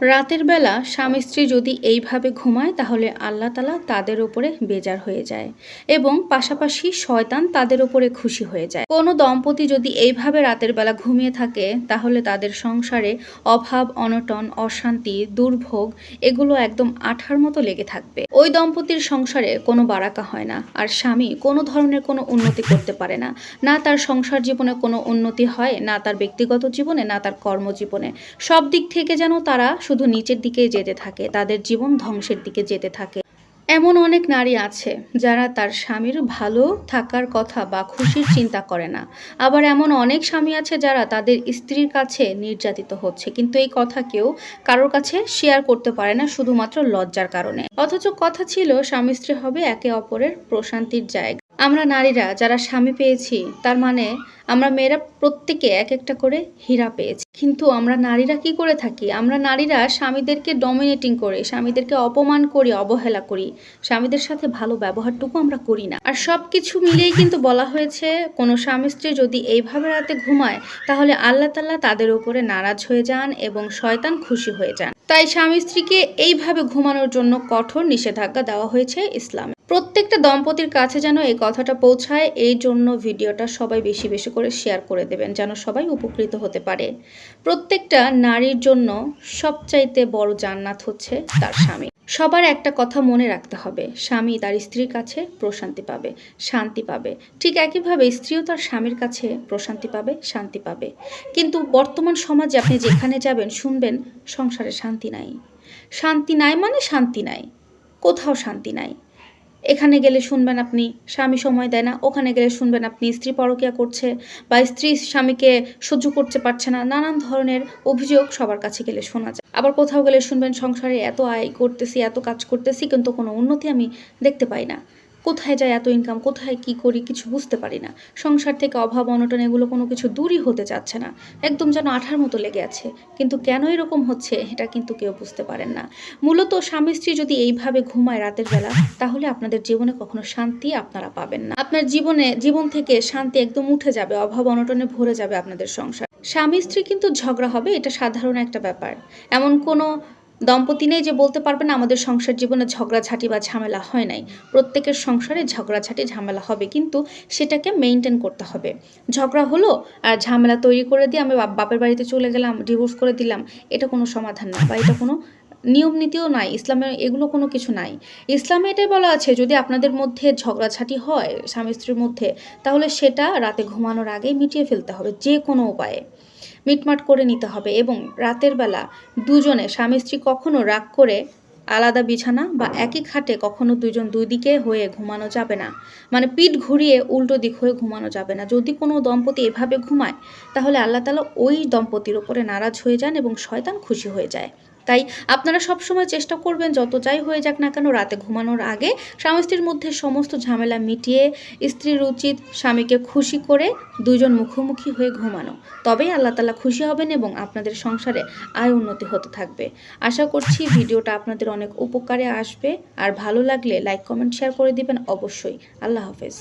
রাতের বেলা স্বামী স্ত্রী যদি এইভাবে ঘুমায়, তাহলে আল্লাহ তালা তাদের ওপরে বেজার হয়ে যায় এবং পাশাপাশি শয়তান তাদের ওপরে খুশি হয়ে যায়। কোনো দম্পতি যদি এইভাবে রাতের বেলা ঘুমিয়ে থাকে, তাহলে তাদের সংসারে অভাব, অনটন, অশান্তি, দুর্ভোগ এগুলো একদম আঠার মতো লেগে থাকবে। ওই দম্পতির সংসারে কোনো বারাকা হয় না আর স্বামী কোনো ধরনের কোনো উন্নতি করতে পারে না। না তার সংসার জীবনে কোনো উন্নতি হয়, না তার ব্যক্তিগত জীবনে, না তার কর্মজীবনে। সব দিক থেকে যেন তারা শুধু নিচের দিকে যেতে থাকে, তাদের জীবন ধ্বংসের দিকে যেতে থাকে। এমন অনেক নারী আছে যারা তার স্বামীর ভালো থাকার কথা বা খুশির চিন্তা করে না। আবার এমন অনেক স্বামী আছে যারা তাদের স্ত্রীর কাছে নির্যাতিত হচ্ছে, কিন্তু এই কথা কেউ কারোর কাছে শেয়ার করতে পারে না শুধুমাত্র লজ্জার কারণে। অথচ কথা ছিল, স্বামী স্ত্রী হবে একে অপরের প্রশান্তির জায়গা। আমরা নারীরা যারা স্বামী পেয়েছি, তার মানে আমরা মেয়েরা প্রত্যেকে এক একটা করে হীরা পেয়েছি। কিন্তু আমরা নারীরা কি করে থাকি? আমরা নারীরা স্বামীদেরকে ডমিনেটিং করে, স্বামীদেরকে অপমান করি, অবহেলা করি। স্বামীদের সাথে ভালো ব্যবহারটুকু আমরা করি না। আর সব কিছু মিলিয়েই কিন্তু বলা হয়েছে, কোনো স্বামী স্ত্রী যদি এইভাবে রাতে ঘুমায়, তাহলে আল্লাহ তাল্লাহ তাদের উপরে নারাজ হয়ে যান এবং শয়তান খুশি হয়ে যান। তাই স্বামী স্ত্রীকে এইভাবে ঘুমানোর জন্য কঠোর নিষেধাজ্ঞা দেওয়া হয়েছে ইসলামে। প্রত্যেকটা দম্পতির কাছে যেন এই কথাটা পৌঁছায়, এই জন্য ভিডিওটা সবাই বেশি বেশি করে শেয়ার করে দেবেন, যেন সবাই উপকৃত হতে পারে। প্রত্যেকটা নারীর জন্য সবচাইতে বড় জান্নাত হচ্ছে তার স্বামী। সবার একটা কথা মনে রাখতে হবে, স্বামী তার স্ত্রীর কাছে প্রশান্তি পাবে, শান্তি পাবে। ঠিক একইভাবে স্ত্রীও তার স্বামীর কাছে প্রশান্তি পাবে, শান্তি পাবে। কিন্তু বর্তমান সমাজে আপনি যেখানে যাবেন, শুনবেন, সংসারে শান্তি নাই। শান্তি নাই মানে শান্তি নাই, কোথাও শান্তি নাই। এখানে গেলে শুনবেন আপনি, স্বামী সময় দেয় না। ওখানে গেলে শুনবেন আপনি, স্ত্রী পরকিয়া করছে বা স্ত্রী স্বামীকে সহ্য করতে পারছে না। নানান ধরনের অভিযোগ সবার কাছে গেলে শোনা যায়। আবার কোথাও গেলে শুনবেন, সংসারে এত আয় করতেছি, এত কাজ করতেছি, কিন্তু কোনো উন্নতি আমি দেখতে পাই না। কোথায় যায় এত ইনকাম কোথায় কি করি কিছু বুঝতে পারি না। সংসার থেকে অভাব, অনটন এগুলো কোনো কিছু দূরই হতে চাচ্ছে না। একদম যেন আঠার মতো লেগে আছে। কিন্তু কেন এরকম হচ্ছে এটা কিন্তু কেউ বুঝতে পারেন না। মূলত স্বামী স্ত্রী যদি এইভাবে ঘুমায় রাতের বেলা, তাহলে আপনাদের জীবনে কখনো শান্তি আপনারা পাবেন না। আপনার জীবনে, জীবন থেকে শান্তি একদম উঠে যাবে, অভাব, অনটনে ভরে যাবে আপনাদের সংসার। স্বামী স্ত্রী কিন্তু ঝগড়া হবে, এটা সাধারণ একটা ব্যাপার। এমন কোনো দম্পতি নেই যে বলতে পারবে না আমাদের সংসার জীবনে ঝগড়াঝাটি বা ঝামেলা হয় নাই। প্রত্যেকের সংসারে ঝগড়াঝাটি, ঝামেলা হবে, কিন্তু সেটাকে মেনটেন করতে হবে। ঝগড়া হলো আর ঝামেলা তৈরি করে দিয়ে আমি বাপ- বাপের বাড়িতে চলে গেলাম ডিভোর্স করে দিলাম, এটা কোনো সমাধান না বা এটা কোনো নিয়ম নীতিও নাই ইসলামে এগুলো কোনো কিছু নাই। ইসলামে এটাই বলা আছে, যদি আপনাদের মধ্যে ঝগড়াঝাটি হয় স্বামী স্ত্রীর মধ্যে, তাহলে সেটা রাতে ঘুমানোর আগেই মিটিয়ে ফেলতে হবে, যে কোনো উপায়ে। মিটমাট করে নিতে হবে এবং রাতের বেলা দুজনে স্বামী স্ত্রী কখনো রাগ করে আলাদা বিছানা বা একই খাটে কখনো দুজন দুই দিকে হয়ে ঘুমানো যাবে না। মানে পিঠ ঘুরিয়ে উল্টো দিক হয়ে ঘুমানো যাবে না। যদি কোনো দম্পতি এভাবে ঘুমায়, তাহলে আল্লাহ তালা ওই দম্পতির ওপরে নারাজ হয়ে যান এবং শয়তান খুশি হয়ে যায়। তাই আপনারা সবসময় চেষ্টা করবেন যত যাই হয়ে যাক না কেন রাতে ঘুমানোর আগে স্বামী স্ত্রীর মধ্যে সমস্ত ঝামেলা মিটিয়ে স্ত্রীর উচিত স্বামীকে খুশি করে দুজন মুখোমুখি হয়ে ঘুমানো। তবেই আল্লাহ তালা খুশি হবেন এবং আপনাদের সংসারে আয় উন্নতি হতে থাকবে। আশা করছি ভিডিওটা আপনাদের অনেক উপকারে আসবে। আর ভালো লাগলে লাইক কমেন্ট শেয়ার করে দিবেন অবশ্যই। আল্লাহ হাফেজ।